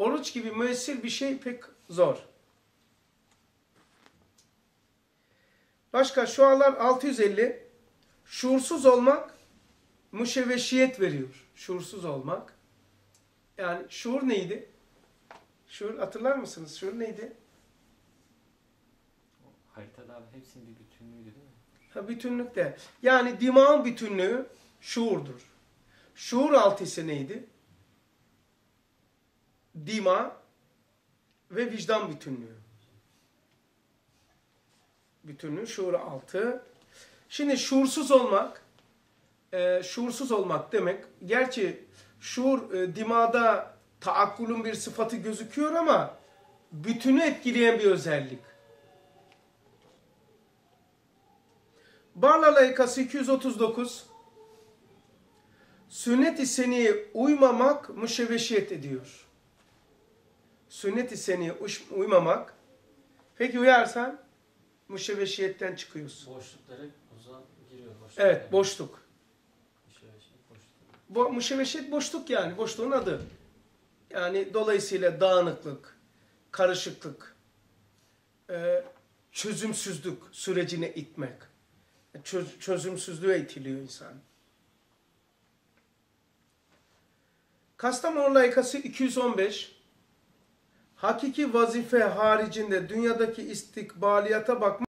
Oruç gibi müessir bir şey pek zor. Başka şualar 650. Şuursuz olmak müşevveşiyet veriyor. Şuursuz olmak. Yani şuur neydi? Şuur hatırlar mısınız? Şuur neydi? Haritada abi hepsinin bir bütünlüğüydü değil mi? Ha, bütünlük de. Yani dimağın bütünlüğü şuurdur. Şuur altısı neydi? Dima ve vicdan bütünlüğü. Bütünlüğü şuur altı. Şimdi şuursuz olmak, e, şuursuz olmak demek, gerçi şuur e, dimada taakkulun bir sıfatı gözüküyor ama bütünü etkileyen bir özellik. Barla layıkası 239 Sünnet-i seniye uymamak müşevveşiyet ediyor. Sünnet-i seniye uymamak peki uyarsan müşevveşiyetten çıkıyorsun. Boşluklara o zaman giriyor. Boşluk Evet boşluk. Boşluk. Bu müşevveşiyet boşluk yani. Boşluğun adı. Yani dolayısıyla dağınıklık, karışıklık, e, çözümsüzlük sürecine itmek. Çöz- çözümsüzlüğe itiliyor insan. Kastamonu layıkası 215. Hakiki vazife haricinde dünyadaki istikbaliyata bakmak